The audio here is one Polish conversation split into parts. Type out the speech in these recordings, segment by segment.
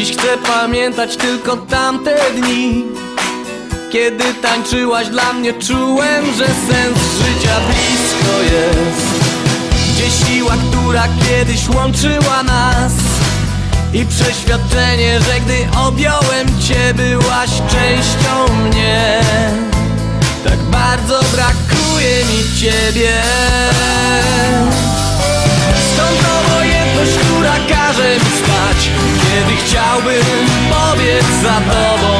Dziś chcę pamiętać tylko tamte dni. Kiedy tańczyłaś dla mnie czułem, że sens życia blisko jest. Gdzie siła, która kiedyś łączyła nas. I przeświadczenie, że gdy objąłem cię byłaś częścią mnie. Tak bardzo brakuje mi ciebie. Skąd obojętność, która każe mi spać chciałbym pobiec za tobą.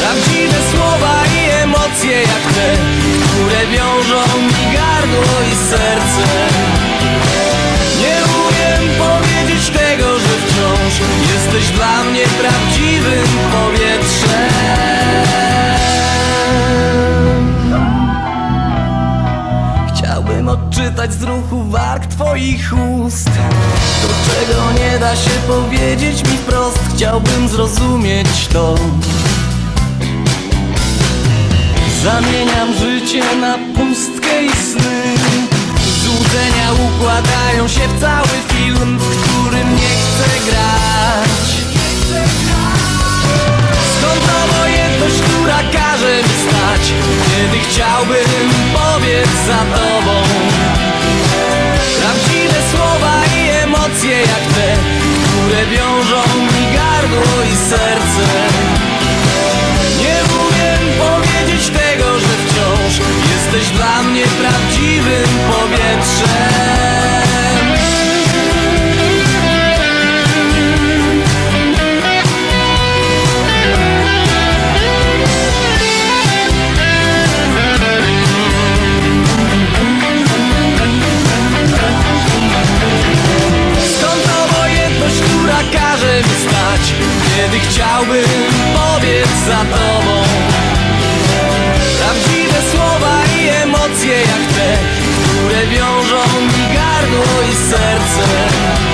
Prawdziwe słowa i emocje jak te Które wiążą mi gardło i serce. Nie umiem powiedzieć tego, że wciąż Jesteś dla mnie prawdziwym powietrzem z ruchu warg twoich ust. To czego nie da się powiedzieć mi wprost Chciałbym zrozumieć to. Zamieniam życie na pustkę i sny. Złudzenia układają się w cały film W którym nie chcę grać. Skąd obojętność, która każe mi stać? Kiedy chciałbym pobiec za tobą Kiedy chciałbym, powiedz za tobą Prawdziwe słowa i emocje jak te Które wiążą mi gardło i serce.